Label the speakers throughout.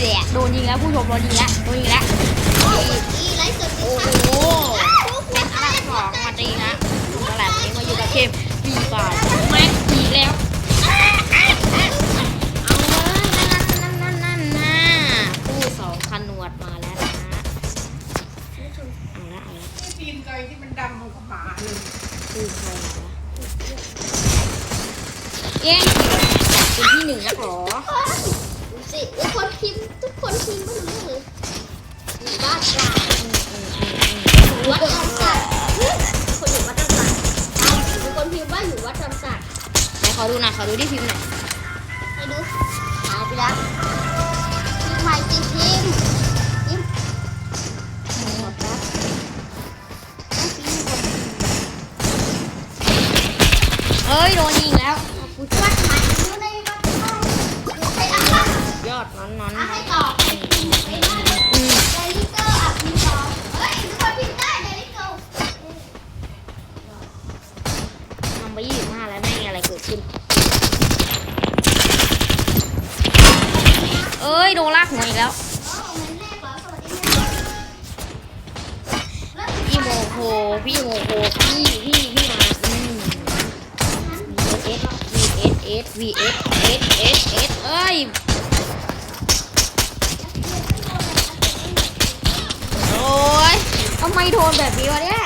Speaker 1: แหละโดนยิงแล้วผู้ชมโดนยิงแล้วโดนยิงแล้ว
Speaker 2: อีไลฟ์สด
Speaker 1: โอ้โหเป็นอันดับสองมาดีนะดูกระแหลมนี้มาอยู่กับเกมปีบาทแม็กอีกแล้วเอาเลยนั่นนั่นนั่นนั่นนะผู้สองขนวดมาแล้วนะเอาละเอาละ
Speaker 3: ตีนไก่ที่มันดำกับหมาเลย
Speaker 1: คือใครมาวะเย้เป็นที่หนึ่งนะขอ
Speaker 2: สิทุกคนพิมพ์ ทุกคนพิมพ์ไม่รู้เรื่องเลยอยู่บ้านกลาง
Speaker 1: อืมอืมอืมอืม
Speaker 2: อยู่วัดจำกัดคนอยู่วัดจำกัดทุกคนพิมพ์ว่าอยู่วัดจำกัด
Speaker 1: ไหนขอดูหน่อยขอดูที่พิมพ์หน่อย
Speaker 2: ไปดูหายไปแล้วพิมพ์ใหม่สิพิมพ์พิมพ์หมดแล้วต้องพิมพ์หมด
Speaker 1: เอ้ยโดนยิงแล้ว
Speaker 2: วัดใหม่อยู่ในวัดเข้าไปอะ
Speaker 1: ยอดนั้นนั้น
Speaker 2: อะให้ตอ พี่
Speaker 1: โมโคพี่โมโคพี่พี่พี่มาอืม V S V S S V S S S S เอ้ยโอ้ยทำไมโทนแบ
Speaker 2: บนี้
Speaker 1: วะ
Speaker 2: เนี่ย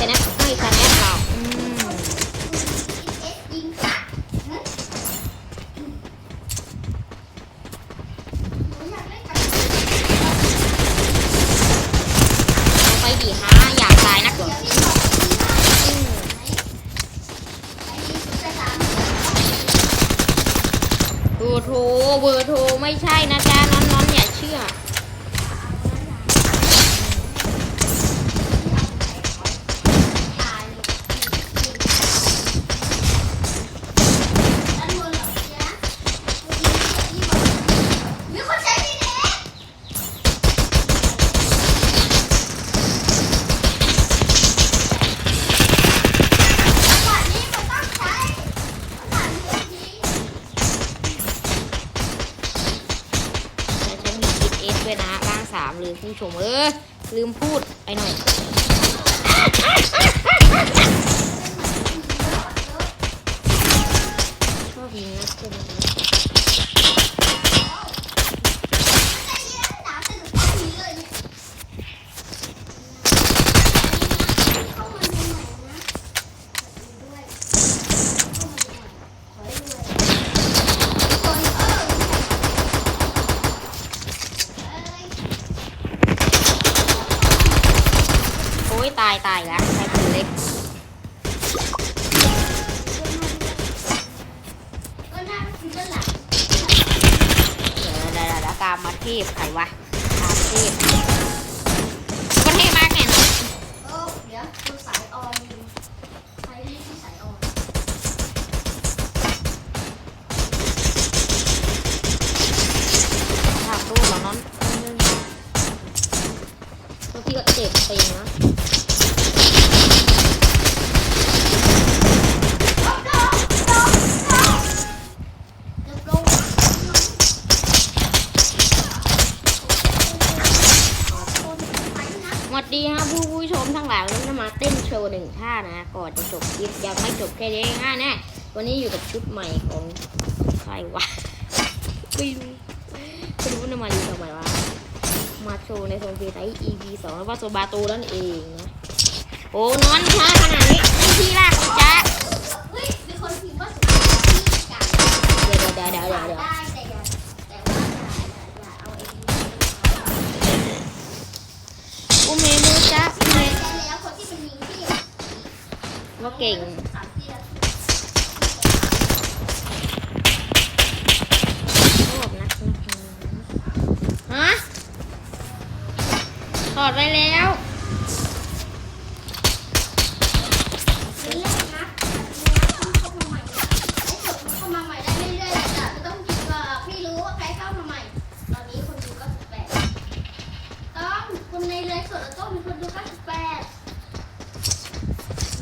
Speaker 2: อ สามลืม
Speaker 1: ผู้ชมเออลืมพูดไปหน่อย ชอบยิงนักเกิน เล็ก
Speaker 2: ก็หน้าก็คือด้านหลัง
Speaker 1: เดี๋ยวเดี๋ยวเดี๋ยวกามมาทีบใครวะตามทีบก็เทพมากไงเนาะ
Speaker 2: โอ้เดี๋ยวดูสายออนอยู่ใช้ที่สายออน
Speaker 1: ถามดูเหรอน้องตัวพี่ก็เจ็บเองนะ
Speaker 2: เดี๋ยวลง
Speaker 1: สวัสดีฮะผู้ ผู้ชมทั้งหลายวันนี้จะมาเต้นโชว์หนึ่งท่านะ ก่อนจะจบคลิปยังไม่จบแค่นี้ง่ายแน่วันนี้อยู่กับชุดใหม่ของใครวะไม่รู้ไม่รู้นะมาดีทำไมวะมาโชว์ในโซนฟรีไทย EP สองแล้วว่าโซบาตูนั่นเองนะโอ้นอนช้าขนาดนี้นี่ที่แรกของจ๊ะ
Speaker 2: เฮ้ยมีคนพิมพ์ว่าสุดที่การ
Speaker 1: เดี๋ยวเดี๋ยวเดี๋ยวเดี๋ยวเดี๋ยว
Speaker 2: ได้แต่อย่าแต่ว่าอย่าอย่าเอาไอ้นี่
Speaker 1: อุเมมือจ๊ะอุเม
Speaker 2: ใช้แล้วคนที่เป็นลิงที่
Speaker 1: ว่าเก่ง
Speaker 2: รว
Speaker 1: ชอบนักนะฮะถอดไปแล้ว
Speaker 2: เล่นๆนะเข้ามาใหม่ไอ้กดเข้ามาใหม่ได้เรื่อยๆแต่ไม่ต้องคิดว่าพี่รู้ว่าใครเข้ามาใหม่ ตอนนี้คนดูก็สิบแปดต้องคนในเลยสดแล้วต้องมีคนดูก็สิบแปด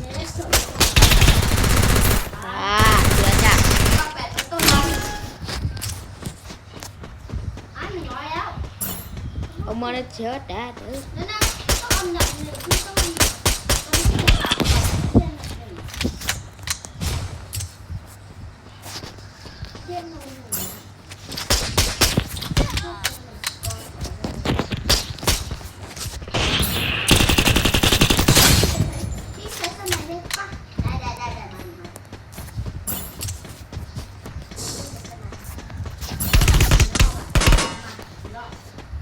Speaker 2: ในเลยสด
Speaker 1: อ่าเสือจ้ะ
Speaker 2: ก็แปดเป็นต้นวันอะหนึ่งร้อยแล้ว
Speaker 1: เอามาแล้วเชิดได้เออ
Speaker 2: นั่นน่ะต้องอันดับหนึ่งที่ต้องมีต้องมีสามเพื่อนหนึ่งเพื่อนหนึ่งหนึ่งพี่ใช้สมัยเล็กปะได้ได้ได้ได้มามา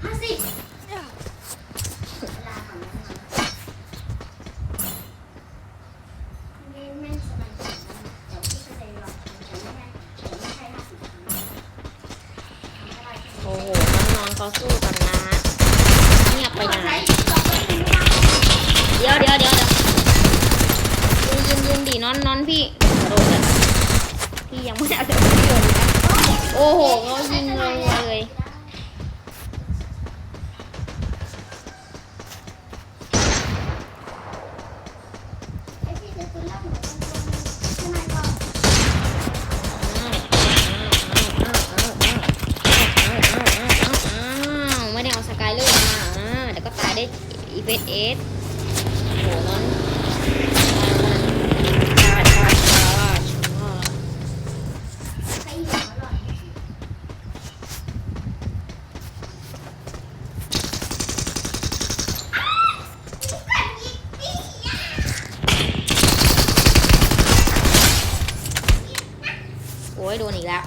Speaker 2: ห้าสิบ เวลาของมันไม่ไม่สบายใจเดี๋ยวพี่ก็เลยรอเดี๋ยวไม่ให้เดี๋ยวไม่ให้ห้าสิบ
Speaker 1: โอ้โห น้องเขาสู้กันนะเงียบไป
Speaker 2: ไห
Speaker 1: น
Speaker 2: นต่อไปถึงเดี๋
Speaker 1: ยวเดี๋ยวเดี๋ยวยืนยืนยืนดินอนนอนพี่กระโดดเลยพี่ยังไม่เอาเดี๋ยวพี่โยนโอ้โห ได้อีเฟสเอสโหนอนชาชาชาชา
Speaker 2: ใครอยู่หัวหล่อนอ้าวนี่กันอีกปีอะ
Speaker 1: โอ้ยโดนอีกแล้ว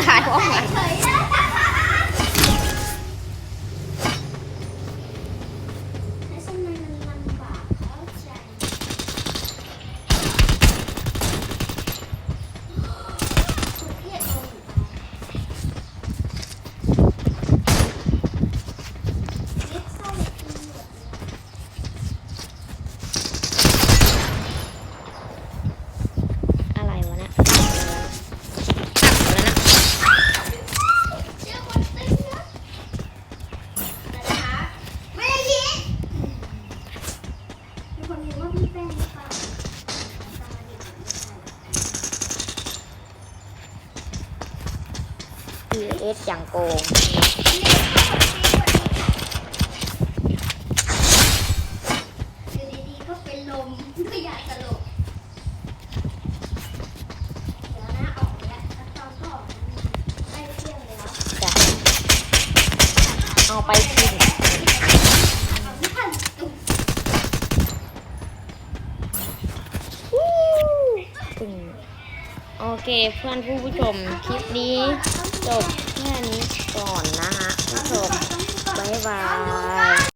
Speaker 1: ตายเพราะอะไร
Speaker 2: เฉยๆนะแล้วทำไมมันลำบากเข้าใจสุดเทียดลงเล็กไส้กินหมดเลย
Speaker 1: อะไรวะเนี่ยตักแล้วนะ
Speaker 2: เชื่อคนตึงนะแต่นะคะไม่ได้ยินมีคนพิมพ์ว่าพี่แป้งหรือเปล่าตาดิบไม่ใช่
Speaker 1: คือเอสอย่างโกง
Speaker 2: อยู่ดีๆก็เป็นลมก็อยากสลบเดี๋ยวนะออกแล้ วแล้วตอนก็ออกได้เที่ยงแล้ว
Speaker 1: จ้ะเอาไปกิน
Speaker 2: เอาไม่ทันตุ้ม
Speaker 1: ปึ้งโอเคเพื่อนผู้ผู้ชมคลิปนี้
Speaker 2: แล้วก็
Speaker 1: จบแค่นี้ก่อนนะฮะผู้ชมบ๊ายบาย